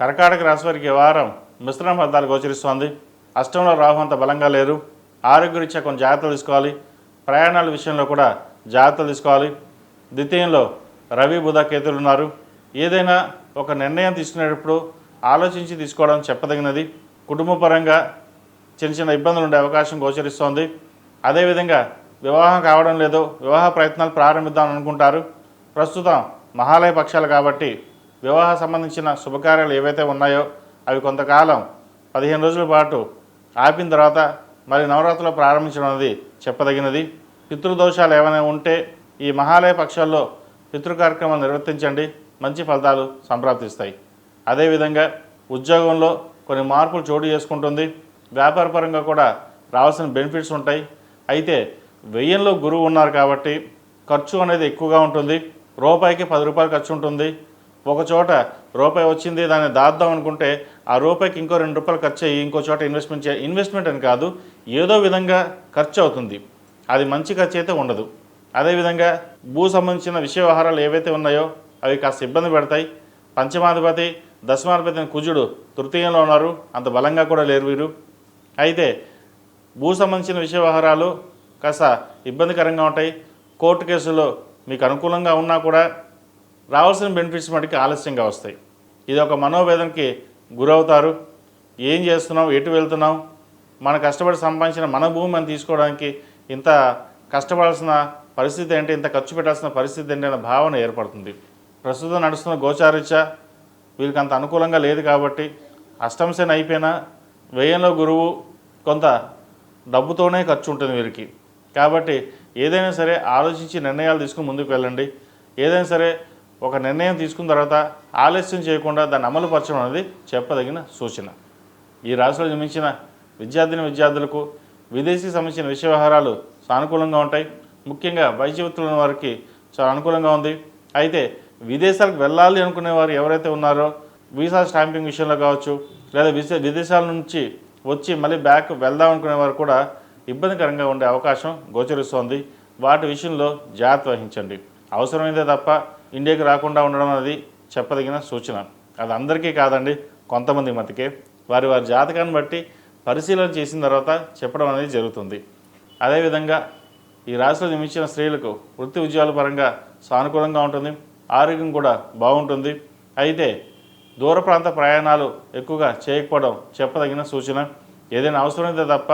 కర్కాటక రాశి వారికి వారం మిశ్రమ ఫలితాలు గోచరిస్తోంది. అష్టంలో రాహు అంత బలంగా లేరు. ఆరోగ్యరీత్యా కొన్ని జాగ్రత్తలు తీసుకోవాలి. ప్రయాణాల విషయంలో కూడా జాగ్రత్తలు తీసుకోవాలి. ద్వితీయంలో రవి బుధ కేతులు ఉన్నారు. ఏదైనా ఒక నిర్ణయం తీసుకునేటప్పుడు ఆలోచించి తీసుకోవడం చెప్పదగినది. కుటుంబపరంగా చిన్న చిన్న ఇబ్బందులు ఉండే అవకాశం గోచరిస్తోంది. అదేవిధంగా వివాహం కావడం లేదు. వివాహ ప్రయత్నాలు ప్రారంభిద్దాం అనుకుంటారు. ప్రస్తుతం మహాలయ పక్షాలు కాబట్టి వివాహ సంబంధించిన శుభకార్యాలు ఏవైతే ఉన్నాయో అవి కొంతకాలం పదిహేను రోజుల పాటు ఆపిన తర్వాత మరి నవరాత్రులు ప్రారంభించడం అనేది చెప్పదగినది. పితృదోషాలు ఏమైనా ఉంటే ఈ మహాలయ పక్షాల్లో పితృ కార్యక్రమాలు నిర్వర్తించండి. మంచి ఫలితాలు సంప్రాప్తిస్తాయి. అదేవిధంగా ఉద్యోగంలో కొన్ని మార్పులు చోటు చేసుకుంటుంది. వ్యాపారపరంగా కూడా రావాల్సిన బెనిఫిట్స్ ఉంటాయి. అయితే వెయ్యంలో గురువు ఉన్నారు కాబట్టి ఖర్చు అనేది ఎక్కువగా ఉంటుంది. రూపాయికి పది రూపాయలు ఖర్చు ఉంటుంది. ఒక చోట రూపాయి వచ్చింది దాన్ని దాద్దాం అనుకుంటే ఆ రూపాయికి ఇంకో రెండు రూపాయలు ఖర్చు అయ్యి ఇంకో చోట ఇన్వెస్ట్మెంట్ చే ఇన్వెస్ట్మెంట్ అని కాదు ఏదో విధంగా ఖర్చు అవుతుంది. అది మంచి ఖర్చు అయితే ఉండదు. అదేవిధంగా భూ సంబంధించిన విషయ వ్యవహారాలు ఏవైతే ఉన్నాయో అవి కాస్త ఇబ్బంది పెడతాయి. పంచమాధిపతి దశమాధిపతి కుజుడు తృతీయంలో ఉన్నారు. అంత బలంగా కూడా లేరు వీరు. అయితే భూ సంబంధించిన విషయ వ్యవహారాలు కాస్త ఇబ్బందికరంగా ఉంటాయి. కోర్టు కేసులో మీకు అనుకూలంగా ఉన్నా కూడా రావాల్సిన బెనిఫిట్స్ మటుకు ఆలస్యంగా వస్తాయి. ఇది ఒక మనోవేదనకి గురవుతారు. ఏం చేస్తున్నాం ఎటు వెళ్తున్నాం మన కష్టపడి సంపాదించిన మన భూమి మనం తీసుకోవడానికి ఇంత కష్టపడాల్సిన పరిస్థితి ఏంటి? ఇంత ఖర్చు పెట్టాల్సిన పరిస్థితి ఏంటి? అనే భావన ఏర్పడుతుంది. ప్రస్తుతం నడుస్తున్న గోచారీత్యా వీరికి అంత అనుకూలంగా లేదు కాబట్టి అష్టంశన అయిపోయినా వ్యయంలో గురువు కొంత డబ్బుతోనే ఖర్చు ఉంటుంది వీరికి. కాబట్టి ఏదైనా సరే ఆలోచించి నిర్ణయాలు తీసుకుని ముందుకు వెళ్ళండి. ఏదైనా సరే ఒక నిర్ణయం తీసుకున్న తర్వాత ఆలస్యం చేయకుండా దాన్ని అమలుపరచడం అనేది చెప్పదగిన సూచన. ఈ రాశిలో జన్మించిన విద్యార్థిని విద్యార్థులకు విదేశీ సంబంధించిన విషయ వ్యవహారాలు సానుకూలంగా ఉంటాయి. ముఖ్యంగా వైద్య వృత్తులు ఉన్న వారికి చాలా అనుకూలంగా ఉంది. అయితే విదేశాలకు వెళ్ళాలి అనుకునే వారు ఎవరైతే ఉన్నారో వీసా స్టాంపింగ్ విషయంలో కావచ్చు లేదా విదేశాల నుంచి వచ్చి మళ్ళీ బ్యాక్ వెళ్దాం అనుకునే వారు కూడా ఇబ్బందికరంగా ఉండే అవకాశం గోచరిస్తోంది. వాటి విషయంలో జాగ్రత్త వహించండి. అవసరమైతే తప్ప ఇండియాకి రాకుండా ఉండడం అనేది చెప్పదగిన సూచన. అది అందరికీ కాదండి కొంతమంది మతికే వారి వారి జాతకాన్ని బట్టి పరిశీలన చేసిన తర్వాత చెప్పడం అనేది జరుగుతుంది. అదేవిధంగా ఈ రాశిలో జన్మించిన స్త్రీలకు వృత్తి ఉద్యోగాల పరంగా సానుకూలంగా ఉంటుంది ఆరోగ్యం కూడా బాగుంటుంది. అయితే దూర ప్రాంత ప్రయాణాలు ఎక్కువగా చేయకపోవడం చెప్పదగిన సూచన. ఏదైనా అవసరమైతే తప్ప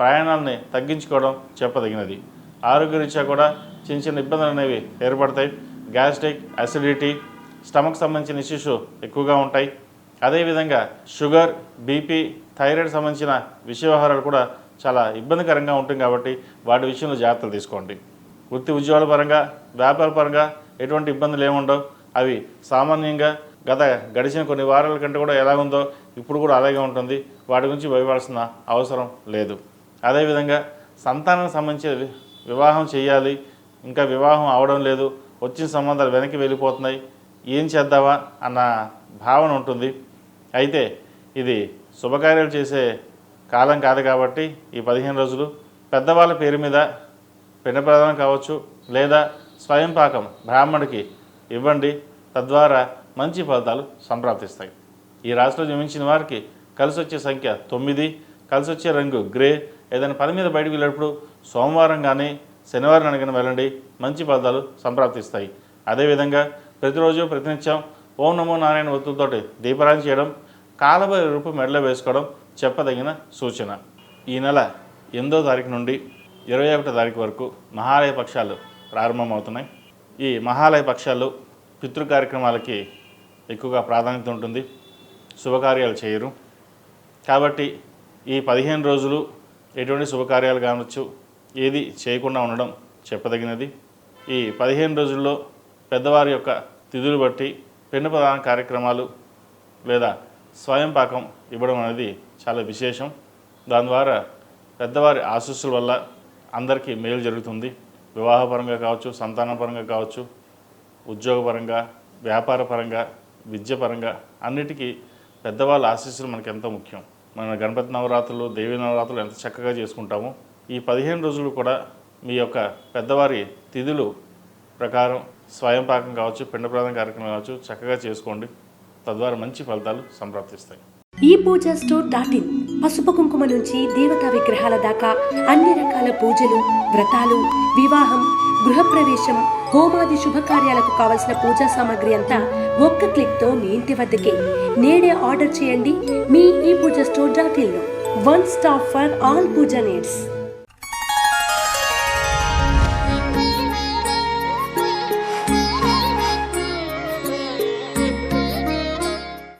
ప్రయాణాలని తగ్గించుకోవడం చెప్పదగినది. ఆరోగ్యరీత్యా కూడా చిన్న చిన్న ఇబ్బందులు అనేవి ఏర్పడతాయి. గ్యాస్ట్రిక్ అసిడిటీ స్టమక్ సంబంధించిన ఇష్యూస్ ఎక్కువగా ఉంటాయి. అదేవిధంగా షుగర్ బీపీ థైరాయిడ్ సంబంధించిన విషయ వ్యవహారాలు కూడా చాలా ఇబ్బందికరంగా ఉంటుంది కాబట్టి వాటి విషయంలో జాగ్రత్తలు తీసుకోండి. వృత్తి ఉద్యోగాల పరంగా వ్యాపార పరంగా ఎటువంటి ఇబ్బందులు ఏముండవు అవి సామాన్యంగా గత గడిచిన కొన్ని వారాల కంటే కూడా ఎలా ఉందో ఇప్పుడు కూడా అలాగే ఉంటుంది. వాటి గురించి భయపడాల్సిన అవసరం లేదు. అదేవిధంగా సంతానానికి సంబంధించిన వివాహం చేయాలి. ఇంకా వివాహం అవడం లేదు. వచ్చిన సంబంధాలు వెనక్కి వెళ్ళిపోతున్నాయి. ఏం చేద్దామా అన్న భావన ఉంటుంది. అయితే ఇది శుభకార్యాలు చేసే కాలం కాదు కాబట్టి ఈ పదిహేను రోజులు పెద్దవాళ్ళ పేరు మీద పిండ ప్రదానం కావచ్చు లేదా స్వయం పాకం బ్రాహ్మడికి ఇవ్వండి. తద్వారా మంచి ఫలితాలు సంప్రాప్తిస్తాయి. ఈ రాశిలో జన్మించిన వారికి కలిసి వచ్చే సంఖ్య తొమ్మిది కలిసి వచ్చే రంగు గ్రే. ఏదైనా పని మీద బయటకు వెళ్ళేటప్పుడు సోమవారం కానీ శనివారం అడిగిన వెళ్ళండి. మంచి ఫలితాలు సంప్రాప్తిస్తాయి. అదేవిధంగా ప్రతిరోజు ప్రతినిత్యం ఓం నమో నారాయణ ఒత్తులతోటి దీపారాయణ చేయడం కాలభైర రూపు మెడలో వేసుకోవడం చెప్పదగిన సూచన. ఈ నెల ఎనిమిదో తారీఖు నుండి ఇరవై ఒకటో తారీఖు వరకు మహాలయ పక్షాలు ప్రారంభమవుతున్నాయి. ఈ మహాలయ పక్షాలు పితృ కార్యక్రమాలకి ఎక్కువగా ప్రాధాన్యత ఉంటుంది. శుభకార్యాలు చేయరు. కాబట్టి ఈ పదిహేను రోజులు ఎటువంటి శుభకార్యాలు కావచ్చు ఏది చేయకుండా ఉండడం చెప్పదగినది. ఈ పదిహేను రోజుల్లో పెద్దవారి యొక్క తిథులు బట్టి పెన్ను ప్రధాన కార్యక్రమాలు లేదా స్వయం పాకం ఇవ్వడం అనేది చాలా విశేషం. దాని ద్వారా పెద్దవారి ఆశీస్సుల వల్ల అందరికీ మేలు జరుగుతుంది. వివాహపరంగా కావచ్చు సంతానపరంగా కావచ్చు ఉద్యోగపరంగా వ్యాపారపరంగా విద్యపరంగా అన్నిటికీ పెద్దవాళ్ళ ఆశీస్సులు మనకి ఎంతో ముఖ్యం. మన గణపతి నవరాత్రులు దేవీ నవరాత్రులు ఎంత చక్కగా చేసుకుంటామో ఈ పదిహేను రోజులు కూడా మీ యొక్క పెద్దవారి తిథులు ప్రకారం స్వయం పాకం కావచ్చు పిండ ప్రదాన కార్యక్రమం కావచ్చు చక్కగా చేసుకోండి. తద్వారా మంచి ఫలితాలు సంప్రాప్తిస్తాయి. ఈ పూజ స్టోర్ డాట్ ఇన్ పసుపు కుంకుమ నుంచి దేవతా విగ్రహాల దాకా అన్ని రకాల పూజలు వ్రతాలు వివాహం గృహప్రవేశం హోమాది శుభకార్యాలకు కావలసిన పూజా సామాగ్రి అంతా ఒక్క క్లిక్తో మీ ఇంటి వద్దకే. నేడే ఆర్డర్ చేయండి మీ ఈ Puja store dot in one stop for all puja needs.